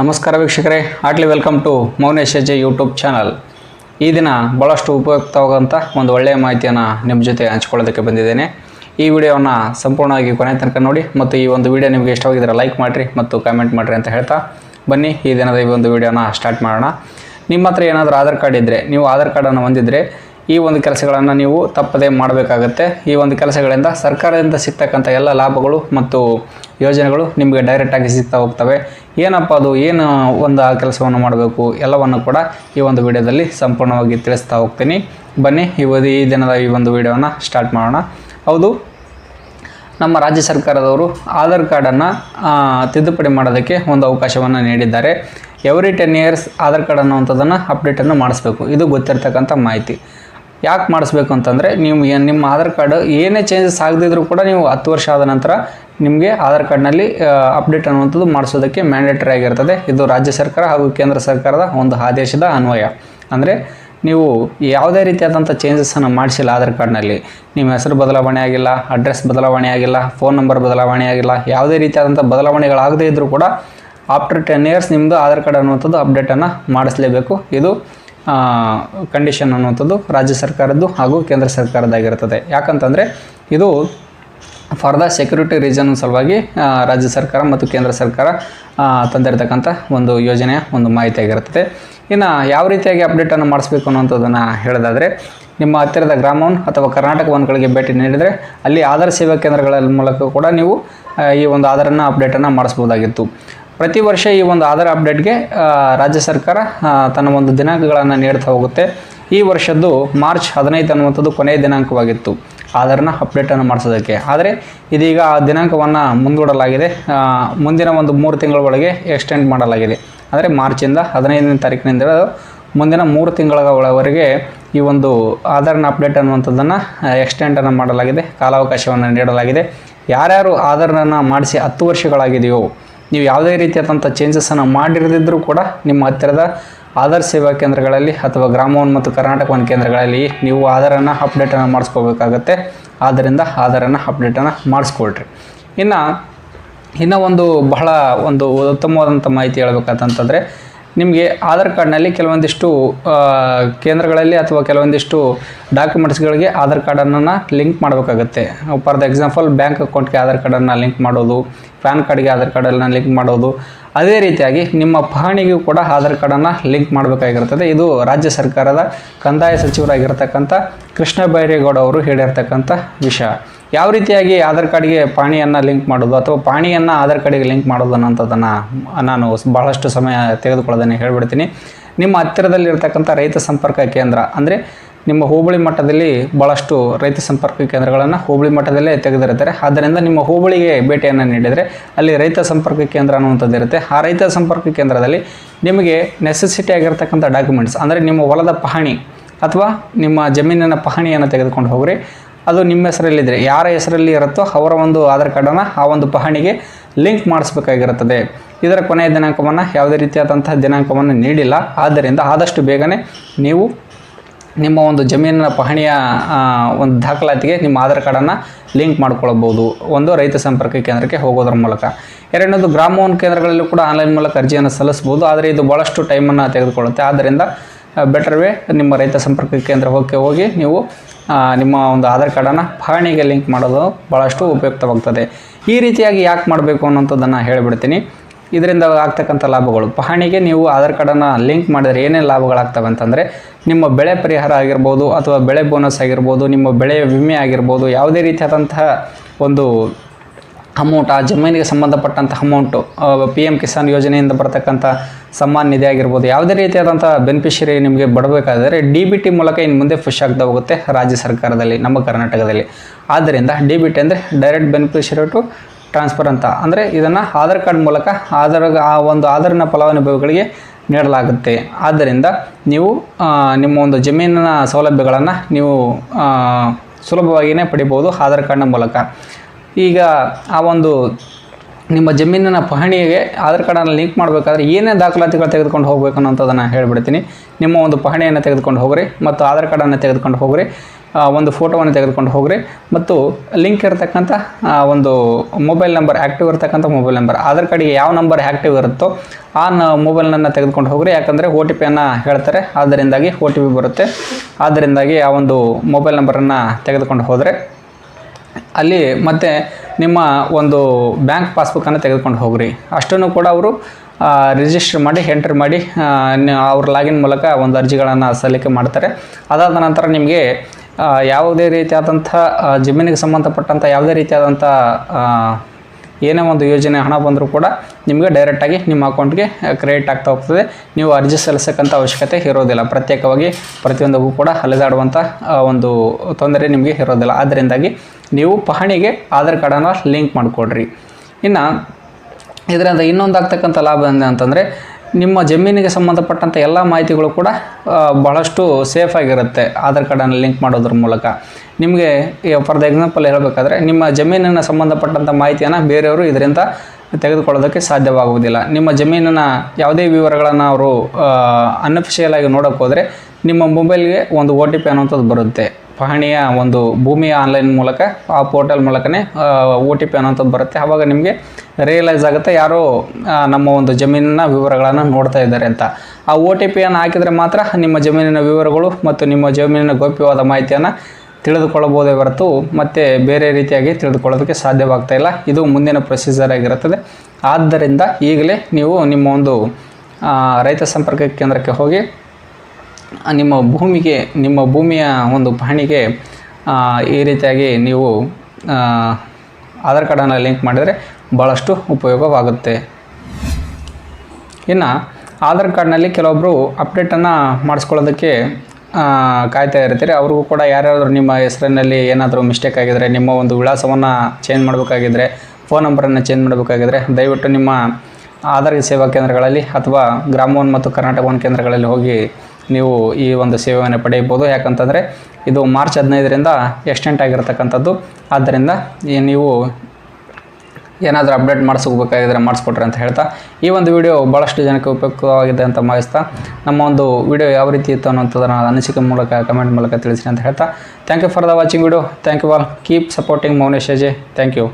ನಮಸ್ಕಾರ ವೀಕ್ಷಕರೇ Attlee welcome to Mounesh ಹೆಜ್ಜೆ ಯೂಟ್ಯೂಬ್ ಚಾನಲ್. ಈ ದಿನ ಭಾಳಷ್ಟು ಉಪಯುಕ್ತವಾದಂಥ ಒಂದು ಒಳ್ಳೆಯ ಮಾಹಿತಿಯನ್ನು ನಿಮ್ಮ ಜೊತೆ ಹಂಚ್ಕೊಳ್ಳೋದಕ್ಕೆ ಬಂದಿದ್ದೇನೆ. ಈ ವಿಡಿಯೋವನ್ನು ಸಂಪೂರ್ಣವಾಗಿ ಕೊನೆ ತನಕ ನೋಡಿ ಮತ್ತು ಈ ಒಂದು ವಿಡಿಯೋ ನಿಮಗೆ ಇಷ್ಟವಾಗಿದ್ದರೆ ಲೈಕ್ ಮಾಡಿರಿ ಮತ್ತು ಕಾಮೆಂಟ್ ಮಾಡಿರಿ ಅಂತ ಹೇಳ್ತಾ ಬನ್ನಿ, ಈ ದಿನದ ಈ ಒಂದು ವಿಡಿಯೋನ ಸ್ಟಾರ್ಟ್ ಮಾಡೋಣ. ನಿಮ್ಮ ಹತ್ರ ಏನಾದರೂ ಆಧಾರ್ ಕಾರ್ಡ್ ಇದ್ದರೆ ನೀವು ಆಧಾರ್ ಕಾರ್ಡನ್ನು ಹೊಂದಿದ್ರೆ ಈ ಒಂದು ಕೆಲಸಗಳನ್ನು ನೀವು ತಪ್ಪದೇ ಮಾಡಬೇಕಾಗತ್ತೆ. ಈ ಒಂದು ಕೆಲಸಗಳಿಂದ ಸರ್ಕಾರದಿಂದ ಸಿಗ್ತಕ್ಕಂಥ ಎಲ್ಲ ಲಾಭಗಳು ಮತ್ತು ಯೋಜನೆಗಳು ನಿಮಗೆ ಡೈರೆಕ್ಟಾಗಿ ಸಿಗ್ತಾ ಹೋಗ್ತವೆ. ಏನಪ್ಪ ಅದು? ಏನು ಒಂದು ಆ ಕೆಲಸವನ್ನು ಮಾಡಬೇಕು? ಎಲ್ಲವನ್ನು ಕೂಡ ಈ ಒಂದು ವಿಡಿಯೋದಲ್ಲಿ ಸಂಪೂರ್ಣವಾಗಿ ತಿಳಿಸ್ತಾ ಹೋಗ್ತೀನಿ. ಬನ್ನಿ ಇವತ್ತು ಈ ದಿನದ ಈ ಒಂದು ವಿಡಿಯೋನ ಸ್ಟಾರ್ಟ್ ಮಾಡೋಣ. ಹೌದು, ನಮ್ಮ ರಾಜ್ಯ ಸರ್ಕಾರದವರು ಆಧಾರ್ ಕಾರ್ಡನ್ನು ತಿದ್ದುಪಡಿ ಮಾಡೋದಕ್ಕೆ ಒಂದು ಅವಕಾಶವನ್ನು ನೀಡಿದ್ದಾರೆ. Every ten years Aadhaar card ಅನ್ನುವಂಥದ್ದನ್ನು ಅಪ್ಡೇಟನ್ನು ಮಾಡಿಸ್ಬೇಕು. ಇದು ಗೊತ್ತಿರ್ತಕ್ಕಂಥ ಮಾಹಿತಿ. ಯಾಕೆ ಮಾಡಿಸ್ಬೇಕು ಅಂತಂದರೆ ಏನ್- ನಿಮ್ಮ ಆಧಾರ್ ಕಾರ್ಡ್ ಏನೇ ಚೇಂಜಸ್ ಆಗದಿದ್ರೂ ಕೂಡ ನೀವು ಹತ್ತು ವರ್ಷ ಆದ ನಂತರ ನಿಮಗೆ ಆಧಾರ್ ಕಾರ್ಡ್ನಲ್ಲಿ ಅಪ್ಡೇಟ್ ಅನ್ನುವಂಥದ್ದು ಮಾಡಿಸೋದಕ್ಕೆ ಮ್ಯಾಂಡೇಟರಿ ಆಗಿರ್ತದೆ. ಇದು ರಾಜ್ಯ ಸರ್ಕಾರ ಹಾಗೂ ಕೇಂದ್ರ ಸರ್ಕಾರದ ಒಂದು ಆದೇಶದ ಅನ್ವಯ. ಅಂದರೆ ನೀವು ಯಾವುದೇ ರೀತಿಯಾದಂಥ ಚೇಂಜಸನ್ನು ಮಾಡಿಸಿಲ್ಲ ಆಧಾರ್ ಕಾರ್ಡ್ನಲ್ಲಿ. ನಿಮ್ಮ ಹೆಸರು ಬದಲಾವಣೆ ಆಗಿಲ್ಲ ಅಡ್ರೆಸ್ ಬದಲಾವಣೆ ಆಗಿಲ್ಲ ಫೋನ್ ನಂಬರ್ ಬದಲಾವಣೆ ಆಗಿಲ್ಲ, ಯಾವುದೇ ರೀತಿಯಾದಂಥ ಬದಲಾವಣೆಗಳಾಗದೇ ಇದ್ದರೂ ಕೂಡ ಆಫ್ಟರ್ ಟೆನ್ ಇಯರ್ಸ್ ನಿಮ್ಮದು ಆಧಾರ್ ಕಾರ್ಡ್ ಅನ್ನುವಂಥದ್ದು ಅಪ್ಡೇಟನ್ನು ಮಾಡಿಸಲೇಬೇಕು. ಇದು ಕಂಡೀಷನ್ ಅನ್ನುವಂಥದ್ದು ರಾಜ್ಯ ಸರ್ಕಾರದ್ದು ಹಾಗೂ ಕೇಂದ್ರ ಸರ್ಕಾರದ್ದಾಗಿರ್ತದೆ ಯಾಕಂತಂದರೆ ಇದು ಫಾರ್ ದ ಸೆಕ್ಯೂರಿಟಿ ರೀಸನ್ ಸಲುವಾಗಿ ರಾಜ್ಯ ಸರ್ಕಾರ ಮತ್ತು ಕೇಂದ್ರ ಸರ್ಕಾರ ತಂದಿರತಕ್ಕಂಥ ಒಂದು ಯೋಜನೆಯ ಒಂದು ಮಾಹಿತಿ ಆಗಿರುತ್ತದೆ ಇನ್ನು ಯಾವ ರೀತಿಯಾಗಿ ಅಪ್ಡೇಟನ್ನು ಮಾಡಿಸ್ಬೇಕು ಅನ್ನೋಂಥದ್ದನ್ನು ಹೇಳೋದಾದರೆ, ನಿಮ್ಮ ಹತ್ತಿರದ ಗ್ರಾಮವನ್ನು ಅಥವಾ ಕರ್ನಾಟಕ ವನ್ಗಳಿಗೆ ಭೇಟಿ ನೀಡಿದರೆ ಅಲ್ಲಿ ಆಧಾರ್ ಸೇವಾ ಕೇಂದ್ರಗಳ ಮೂಲಕ ಕೂಡ ನೀವು ಈ ಒಂದು ಆಧಾರನ್ನು ಅಪ್ಡೇಟನ್ನು ಮಾಡಿಸ್ಬೋದಾಗಿತ್ತು. ಪ್ರತಿ ವರ್ಷ ಈ ಒಂದು ಆಧಾರ್ ಅಪ್ಡೇಟ್ಗೆ ರಾಜ್ಯ ಸರ್ಕಾರ ತನ್ನ ಒಂದು ದಿನಾಂಕಗಳನ್ನು ನೀಡ್ತಾ ಹೋಗುತ್ತೆ. ಈ ವರ್ಷದ್ದು ಮಾರ್ಚ್ ಹದಿನೈದು ಅನ್ನುವಂಥದ್ದು ಕೊನೆಯ ದಿನಾಂಕವಾಗಿತ್ತು. ಆಧಾರನ ಅಪ್ಡೇಟನ್ನು ಮಾಡಿಸೋದಕ್ಕೆ. ಆದರೆ ಇದೀಗ ಆ ದಿನಾಂಕವನ್ನು ಮುಂದೂಡಲಾಗಿದೆ. ಮುಂದಿನ ಒಂದು ಮೂರು ತಿಂಗಳ ಒಳಗೆ ಎಕ್ಸ್ಟೆಂಡ್ ಮಾಡಲಾಗಿದೆ. ಅಂದರೆ ಮಾರ್ಚಿಂದ ಹದಿನೈದನೇ ತಾರೀಕಿನಿಂದ ಮುಂದಿನ ಮೂರು ತಿಂಗಳ ಒಳವರೆಗೆ ಈ ಒಂದು ಆಧಾರ್ನ ಅಪ್ಡೇಟ್ ಅನ್ನುವಂಥದ್ದನ್ನು ಎಕ್ಸ್ಟೆಂಡನ್ನು ಮಾಡಲಾಗಿದೆ. ಕಾಲಾವಕಾಶವನ್ನು ನೀಡಲಾಗಿದೆ. ಯಾರ್ಯಾರು ಆಧಾರನನ್ನು ಮಾಡಿಸಿ ಹತ್ತು ವರ್ಷಗಳಾಗಿದೆಯೋ ನೀವು ಯಾವುದೇ ರೀತಿಯಾದಂಥ ಚೇಂಜಸನ್ನು ಮಾಡಿರದಿದ್ದರೂ ಕೂಡ ನಿಮ್ಮ ಹತ್ತಿರದ ಆಧಾರ್ ಸೇವಾ ಕೇಂದ್ರಗಳಲ್ಲಿ ಅಥವಾ ಗ್ರಾಮವನ್ ಮತ್ತು ಕರ್ನಾಟಕ ಒಂದು ಕೇಂದ್ರಗಳಲ್ಲಿ ನೀವು ಆಧಾರನ್ನು ಅಪ್ಡೇಟನ್ನು ಮಾಡಿಸ್ಕೋಬೇಕಾಗತ್ತೆ. ಆದ್ದರಿಂದ ಆಧಾರನ್ನು ಅಪ್ಡೇಟನ್ನು ಮಾಡಿಸ್ಕೊಳ್ರಿ. ಇನ್ನು, ಇನ್ನೂ ಒಂದು ಬಹಳ ಒಂದು ಉತ್ತಮವಾದಂಥ ಮಾಹಿತಿ ಹೇಳ್ಬೇಕಂತಂತಂದರೆ ನಿಮಗೆ ಆಧಾರ್ ಕಾರ್ಡ್ನಲ್ಲಿ ಕೆಲವೊಂದಿಷ್ಟು ಕೇಂದ್ರಗಳಲ್ಲಿ ಅಥವಾ ಕೆಲವೊಂದಿಷ್ಟು ಡಾಕ್ಯುಮೆಂಟ್ಸ್ಗಳಿಗೆ ಆಧಾರ್ ಕಾರ್ಡನ್ನು ಲಿಂಕ್ ಮಾಡಬೇಕಾಗುತ್ತೆ. ಫಾರ್ ದ ಎಕ್ಸಾಂಪಲ್ ಬ್ಯಾಂಕ್ ಅಕೌಂಟ್ಗೆ ಆಧಾರ್ ಕಾರ್ಡನ್ನು ಲಿಂಕ್ ಮಾಡೋದು, ಪ್ಯಾನ್ ಕಾರ್ಡ್ಗೆ ಆಧಾರ್ ಕಾರ್ಡನ್ನು ಲಿಂಕ್ ಮಾಡೋದು, ಅದೇ ರೀತಿಯಾಗಿ ನಿಮ್ಮ ಪಹಣಿಗೂ ಕೂಡ ಆಧಾರ್ ಕಾರ್ಡನ್ನು ಲಿಂಕ್ ಮಾಡಬೇಕಾಗಿರ್ತದೆ. ಇದು ರಾಜ್ಯ ಸರ್ಕಾರದ ಕಂದಾಯ ಸಚಿವರಾಗಿರ್ತಕ್ಕಂಥ ಕೃಷ್ಣ ಬೈರೇಗೌಡ ಅವರು ಹೇಳಿರ್ತಕ್ಕಂಥ ವಿಷಯ. ಯಾವ ರೀತಿಯಾಗಿ ಆಧಾರ್ ಕಾರ್ಡ್ಗೆ ಪಾಣಿಯನ್ನು ಲಿಂಕ್ ಮಾಡೋದು ಅಥವಾ ಪಾಣಿಯನ್ನು ಆಧಾರ್ ಕಾರ್ಡಿಗೆ ಲಿಂಕ್ ಮಾಡೋದು ಅನ್ನೋಂಥದ್ದನ್ನು ನಾನು ಬಹಳಷ್ಟು ಸಮಯ ತೆಗೆದುಕೊಳ್ಳೋದನ್ನು ಹೇಳ್ಬಿಡ್ತೀನಿ. ನಿಮ್ಮ ಹತ್ತಿರದಲ್ಲಿರ್ತಕ್ಕಂಥ ರೈತ ಸಂಪರ್ಕ ಕೇಂದ್ರ ಅಂದರೆ ನಿಮ್ಮ ಹೋಬಳಿ ಮಟ್ಟದಲ್ಲಿ ಭಾಳಷ್ಟು ರೈತ ಸಂಪರ್ಕ ಕೇಂದ್ರಗಳನ್ನು ಹೋಬಳಿ ಮಟ್ಟದಲ್ಲೇ ತೆಗೆದಿರ್ತಾರೆ ಆದ್ದರಿಂದ ನಿಮ್ಮ ಹೋಬಳಿಗೆ ಭೇಟಿಯನ್ನು ನೀಡಿದರೆ ಅಲ್ಲಿ ರೈತ ಸಂಪರ್ಕ ಕೇಂದ್ರ ಅನ್ನುವಂಥದ್ದು ಇರುತ್ತೆ. ಆ ರೈತ ಸಂಪರ್ಕ ಕೇಂದ್ರದಲ್ಲಿ ನಿಮಗೆ ನೆಸೆಸಿಟಿ ಆಗಿರ್ತಕ್ಕಂಥ ಡಾಕ್ಯುಮೆಂಟ್ಸ್ ಅಂದರೆ ನಿಮ್ಮ ಹೊಲದ ಪಹಣಿ ಅಥವಾ ನಿಮ್ಮ ಜಮೀನಿನ ಪಹಣಿಯನ್ನು ತೆಗೆದುಕೊಂಡು ಹೋಗ್ರಿ. ಅದು ನಿಮ್ಮ ಹೆಸರಲ್ಲಿದ್ದರೆ ಯಾರ ಹೆಸರಲ್ಲಿ ಇರುತ್ತೋ ಅವರ ಒಂದು ಆಧಾರ್ ಕಾರ್ಡನ್ನು ಆ ಒಂದು ಪಹಣಿಗೆ ಲಿಂಕ್ ಮಾಡಿಸ್ಬೇಕಾಗಿರುತ್ತದೆ. ಇದರ ಕೊನೆಯ ದಿನಾಂಕವನ್ನು ಯಾವುದೇ ರೀತಿಯಾದಂತಹ ದಿನಾಂಕವನ್ನು ನೀಡಿಲ್ಲ. ಆದ್ದರಿಂದ ಆದಷ್ಟು ಬೇಗನೆ ನೀವು ನಿಮ್ಮ ಒಂದು ಜಮೀನಿನ ಪಹಣಿಯ ಒಂದು ದಾಖಲಾತಿಗೆ ನಿಮ್ಮ ಆಧಾರ್ ಕಾರ್ಡನ್ನು ಲಿಂಕ್ ಮಾಡ್ಕೊಳ್ಬೋದು ಒಂದು ರೈತ ಸಂಪರ್ಕ ಕೇಂದ್ರಕ್ಕೆ ಹೋಗೋದ್ರ ಮೂಲಕ. ಎರಡನೇದು ಗ್ರಾಮವನ್ ಕೇಂದ್ರಗಳಲ್ಲೂ ಕೂಡ ಆನ್ಲೈನ್ ಮೂಲಕ ಅರ್ಜಿಯನ್ನು ಸಲ್ಲಿಸ್ಬೋದು ಆದರೆ ಇದು ಭಾಳಷ್ಟು ಟೈಮನ್ನು ತೆಗೆದುಕೊಳ್ಳುತ್ತೆ. ಆದ್ದರಿಂದ ಬೆಟರ್ ವೇ ನಿಮ್ಮ ರೈತ ಸಂಪರ್ಕ ಕೇಂದ್ರ ಹೋಗಿ ನೀವು ನಿಮ್ಮ ಒಂದು ಆಧಾರ್ ಕಾರ್ಡನ್ನು ಪಹಣಿಗೆ ಲಿಂಕ್ ಮಾಡೋದು ಭಾಳಷ್ಟು ಉಪಯುಕ್ತವಾಗ್ತದೆ. ಈ ರೀತಿಯಾಗಿ ಯಾಕೆ ಮಾಡಬೇಕು ಅನ್ನೋಂಥದ್ದನ್ನು ಹೇಳಿಬಿಡ್ತೀನಿ. ಇದರಿಂದ ಆಗ್ತಕ್ಕಂಥ ಲಾಭಗಳು. ಪಹಣಿಗೆ ನೀವು ಆಧಾರ್ ಕಾರ್ಡನ್ನು ಲಿಂಕ್ ಮಾಡಿದರೆ ಏನೇನು ಲಾಭಗಳಾಗ್ತವೆ ಅಂತಂದರೆ, ನಿಮ್ಮ ಬೆಳೆ ಪರಿಹಾರ ಆಗಿರ್ಬೋದು ಅಥವಾ ಬೆಳೆ ಬೋನಸ್ ಆಗಿರ್ಬೋದು, ನಿಮ್ಮ ಬೆಳೆಯ ವಿಮೆ ಆಗಿರ್ಬೋದು, ಯಾವುದೇ ರೀತಿಯಾದಂತಹ ಒಂದು ಅಮೌಂಟ್ ಆ ಜಮೀನಿಗೆ ಸಂಬಂಧಪಟ್ಟಂಥ ಅಮೌಂಟು ಪಿ ಎಂ ಕಿಸಾನ್ ಯೋಜನೆಯಿಂದ ಬರತಕ್ಕಂಥ ಸಮ್ಮಾನ್ ನಿಧಿ ಆಗಿರ್ಬೋದು ಯಾವುದೇ ರೀತಿಯಾದಂಥ ಬೆನಿಫಿಷರಿ ನಿಮಗೆ ಬಡಬೇಕಾದರೆ ಡಿ ಬಿ ಟಿ ಮೂಲಕ ಇನ್ನು ಮುಂದೆ ಫುಷ್ ಆಗ್ತಾ ಹೋಗುತ್ತೆ ರಾಜ್ಯ ಸರ್ಕಾರದಲ್ಲಿ, ನಮ್ಮ ಕರ್ನಾಟಕದಲ್ಲಿ. ಆದ್ದರಿಂದ ಡಿ ಬಿ ಟಿ ಅಂದರೆ ಡೈರೆಕ್ಟ್ ಬೆನಿಫಿಷರಿ ಟು ಟ್ರಾನ್ಸ್ಫರ್ ಅಂತ. ಅಂದರೆ ಇದನ್ನು ಆಧಾರ್ ಕಾರ್ಡ್ ಮೂಲಕ ಆಧಾರ, ಆ ಒಂದು ಆಧಾರಿನ ಫಲಾನುಭವಿಗಳಿಗೆ ನೀಡಲಾಗುತ್ತೆ. ಆದ್ದರಿಂದ ನೀವು ನಿಮ್ಮ ಒಂದು ಜಮೀನಿನ ಸೌಲಭ್ಯಗಳನ್ನು ನೀವು ಸುಲಭವಾಗಿಯೇ ಪಡಿಬೋದು ಆಧಾರ್ ಕಾರ್ಡ್ನ ಮೂಲಕ. ಈಗ ಆ ಒಂದು ನಿಮ್ಮ ಜಮೀನಿನ ಪಹಣಿಗೆ ಆಧಾರ್ ಕಾರ್ಡನ್ನು ಲಿಂಕ್ ಮಾಡಬೇಕಾದ್ರೆ ಏನೇ ದಾಖಲಾತಿಗಳು ತೆಗೆದುಕೊಂಡು ಹೋಗಬೇಕು ಅನ್ನೋಂಥದ್ದನ್ನು ಹೇಳ್ಬಿಡ್ತೀನಿ. ನಿಮ್ಮ ಒಂದು ಪಹಣಿಯನ್ನು ತೆಗೆದುಕೊಂಡು ಹೋಗ್ರಿ ಮತ್ತು ಆಧಾರ್ ಕಾರ್ಡನ್ನು ತೆಗೆದುಕೊಂಡು ಹೋಗ್ರಿ ಒಂದು ಫೋಟೋವನ್ನು ತೆಗೆದುಕೊಂಡು ಹೋಗ್ರಿ ಮತ್ತು ಲಿಂಕ್ ಇರತಕ್ಕಂಥ ಒಂದು ಮೊಬೈಲ್ ನಂಬರ್ ಆ್ಯಕ್ಟಿವ್ ಇರತಕ್ಕಂಥ ಮೊಬೈಲ್ ನಂಬರ್. ಆಧಾರ್ ಕಾರ್ಡಿಗೆ ಯಾವ ನಂಬರ್ ಆ್ಯಕ್ಟಿವ್ ಇರುತ್ತೋ ಆ ನ, ಮೊಬೈಲ್ನನ್ನು ತೆಗೆದುಕೊಂಡು ಹೋಗ್ರಿ. ಯಾಕಂದರೆ ಓ ಟಿ ಪಿಯನ್ನು ಹೇಳ್ತಾರೆ. ಆದ್ದರಿಂದಾಗಿ ಓ ಟಿ ಪಿ ಬರುತ್ತೆ. ಆದ್ದರಿಂದಾಗಿ ಆ ಒಂದು ಮೊಬೈಲ್ ನಂಬರನ್ನು ತೆಗೆದುಕೊಂಡು ಹೋದರೆ ಅಲ್ಲಿ ಮತ್ತೆ ನಿಮ್ಮ ಒಂದು ಬ್ಯಾಂಕ್ ಪಾಸ್ಬುಕ್ಕನ್ನು ತೆಗೆದುಕೊಂಡು ಹೋಗ್ರಿ. ಅಷ್ಟನ್ನು ಕೂಡ ಅವರು ರಿಜಿಸ್ಟರ್ ಮಾಡಿ ಎಂಟ್ರ್ ಮಾಡಿ ಅವ್ರ ಲಾಗಿನ್ ಮೂಲಕ ಒಂದು ಅರ್ಜಿಗಳನ್ನು ಸಲ್ಲಿಕೆ ಮಾಡ್ತಾರೆ. ಅದಾದ ನಂತರ ನಿಮಗೆ ಯಾವುದೇ ರೀತಿಯಾದಂಥ ಜಮೀನಿಗೆ ಸಂಬಂಧಪಟ್ಟಂಥ ಯಾವುದೇ ರೀತಿಯಾದಂಥ ಏನೇ ಒಂದು ಯೋಜನೆ ಹಣ ಬಂದರೂ ಕೂಡ ನಿಮಗೆ ಡೈರೆಕ್ಟಾಗಿ ನಿಮ್ಮ ಅಕೌಂಟ್ಗೆ ಕ್ರೆಡಿಟ್ ಆಗ್ತಾ ಹೋಗ್ತದೆ. ನೀವು ಅರ್ಜಿ ಸಲ್ಲಿಸಕ್ಕಂಥ ಅವಶ್ಯಕತೆ ಇರೋದಿಲ್ಲ. ಪ್ರತ್ಯೇಕವಾಗಿ ಪ್ರತಿಯೊಂದಕ್ಕೂ ಕೂಡ ಅಲೆದಾಡುವಂಥ ಒಂದು ತೊಂದರೆ ನಿಮಗೆ ಇರೋದಿಲ್ಲ. ಆದ್ದರಿಂದಾಗಿ ನೀವು ಪಹಣಿಗೆ ಆಧಾರ್ ಕಾರ್ಡನ್ನು ಲಿಂಕ್ ಮಾಡಿಕೊಡ್ರಿ. ಇನ್ನು ಇದರಿಂದ ಇನ್ನೊಂದು ಆಗ್ತಕ್ಕಂಥ ಲಾಭ ಅಂತಂದರೆ ನಿಮ್ಮ ಜಮೀನಿಗೆ ಸಂಬಂಧಪಟ್ಟಂಥ ಎಲ್ಲ ಮಾಹಿತಿಗಳು ಕೂಡ ಬಹಳಷ್ಟು ಸೇಫ್ ಆಗಿರುತ್ತೆ. ಆಧಾರ್ ಕಾರ್ಡನ್ನು ಲಿಂಕ್ ಮಾಡೋದ್ರ ಮೂಲಕ. ನಿಮಗೆ ಫಾರ್ ದ ಎಕ್ಸಾಂಪಲ್ ಹೇಳಬೇಕಾದ್ರೆ, ನಿಮ್ಮ ಜಮೀನಿನ ಸಂಬಂಧಪಟ್ಟಂಥ ಮಾಹಿತಿಯನ್ನು ಬೇರೆಯವರು ಇದರಿಂದ ತೆಗೆದುಕೊಳ್ಳೋದಕ್ಕೆ ಸಾಧ್ಯವಾಗುವುದಿಲ್ಲ. ನಿಮ್ಮ ಜಮೀನಿನ ಯಾವುದೇ ವಿವರಗಳನ್ನು ಅವರು ಅನ್ಅಫಿಷಿಯಲ್ ಆಗಿ ನೋಡೋಕ್ಕೆ ಹೋದರೆ ನಿಮ್ಮ ಮೊಬೈಲ್ಗೆ ಒಂದು ಒ ಟಿ ಪಿ ಅನ್ನುವಂಥದ್ದು ಬರುತ್ತೆ. ಪಹಣಿಯ ಒಂದು ಭೂಮಿಯ ಆನ್ಲೈನ್ ಮೂಲಕ, ಆ ಪೋರ್ಟಲ್ ಮೂಲಕನೇ ಓ ಟಿ ಪಿ ಅನ್ನೋಂಥದ್ದು ಬರುತ್ತೆ. ಆವಾಗ ನಿಮಗೆ ರಿಯಲೈಸ್ ಆಗುತ್ತೆ ಯಾರೋ ನಮ್ಮ ಒಂದು ಜಮೀನಿನ ವಿವರಗಳನ್ನು ನೋಡ್ತಾ ಇದ್ದಾರೆ ಅಂತ. ಆ ಓ ಟಿ ಪಿಯನ್ನು ಹಾಕಿದರೆ ಮಾತ್ರ ನಿಮ್ಮ ಜಮೀನಿನ ವಿವರಗಳು ಮತ್ತು ನಿಮ್ಮ ಜಮೀನಿನ ಗೌಪ್ಯವಾದ ಮಾಹಿತಿಯನ್ನು ತಿಳಿದುಕೊಳ್ಳಬಹುದೇ ಹೊರತು ಮತ್ತು ಬೇರೆ ರೀತಿಯಾಗಿ ತಿಳಿದುಕೊಳ್ಳೋದಕ್ಕೆ ಸಾಧ್ಯವಾಗ್ತಾ ಇಲ್ಲ. ಇದು ಮುಂದಿನ ಪ್ರೊಸೀಜರ್ ಆಗಿರುತ್ತದೆ. ಆದ್ದರಿಂದ ಈಗಲೇ ನೀವು ನಿಮ್ಮ ಒಂದು ರೈತ ಸಂಪರ್ಕ ಕೇಂದ್ರಕ್ಕೆ ಹೋಗಿ ನಿಮ್ಮ ಭೂಮಿಗೆ, ನಿಮ್ಮ ಭೂಮಿಯ ಒಂದು ಪಹಣಿಗೆ ಈ ರೀತಿಯಾಗಿ ನೀವು ಆಧಾರ್ ಕಾರ್ಡನ್ನು ಲಿಂಕ್ ಮಾಡಿದರೆ ಭಾಳಷ್ಟು ಉಪಯೋಗವಾಗುತ್ತೆ. ಇನ್ನು, ಆಧಾರ್ ಕಾರ್ಡ್ನಲ್ಲಿ ಕೆಲವೊಬ್ಬರು ಅಪ್ಡೇಟನ್ನು ಮಾಡಿಸ್ಕೊಳ್ಳೋದಕ್ಕೆ ಕಾಯ್ತಾ ಇರ್ತೀರಿ. ಅವ್ರಿಗೂ ಕೂಡ ಯಾರ್ಯಾರಾದರೂ ನಿಮ್ಮ ಹೆಸರಿನಲ್ಲಿ ಏನಾದರೂ ಮಿಸ್ಟೇಕ್ ಆಗಿದರೆ, ನಿಮ್ಮ ಒಂದು ವಿಳಾಸವನ್ನು ಚೇಂಜ್ ಮಾಡಬೇಕಾಗಿದ್ದರೆ ಫೋನ್ ನಂಬರನ್ನು ಚೇಂಜ್ ಮಾಡಬೇಕಾಗಿದ್ದರೆ ದಯವಿಟ್ಟು ನಿಮ್ಮ ಆಧಾರ್ ಸೇವಾ ಕೇಂದ್ರಗಳಲ್ಲಿ ಅಥವಾ ಗ್ರಾಮವನ್ ಮತ್ತು ಕರ್ನಾಟಕ ಒನ್ ಕೇಂದ್ರಗಳಲ್ಲಿ ಹೋಗಿ ನೀವು ಈ ಒಂದು ಸೇವೆಯನ್ನು ಪಡೆಯಬಹುದು. ಯಾಕಂತಂದರೆ ಇದು ಮಾರ್ಚ್ ಹದಿನೈದರಿಂದ ಎಕ್ಸ್ಟೆಂಟ್ ಆಗಿರತಕ್ಕಂಥದ್ದು. ಆದ್ದರಿಂದ ನೀವು ಏನಾದರೂ ಅಪ್ಡೇಟ್ ಮಾಡಿಸ್ಕೋಬೇಕಾಗಿದ್ರೆ ಮಾಡಿಸ್ಕೊಟ್ರೆ ಅಂತ ಹೇಳ್ತಾ. ಈ ಒಂದು ವಿಡಿಯೋ ಭಾಳಷ್ಟು ಜನಕ್ಕೆ ಉಪಯುಕ್ತವಾಗಿದೆ ಅಂತ ಭಾವಿಸ್ತಾ ನಮ್ಮ ಒಂದು ವಿಡಿಯೋ ಯಾವ ರೀತಿ ಇತ್ತು ಅನ್ನೋಂಥದ್ದನ್ನು ಅನಿಸಿಕೆ ಮೂಲಕ ಕಮೆಂಟ್ ಮೂಲಕ ತಿಳಿಸಿ ಅಂತ ಹೇಳ್ತಾ. Thank you for the watching video thank you all keep supporting Mounesh Ajay thank you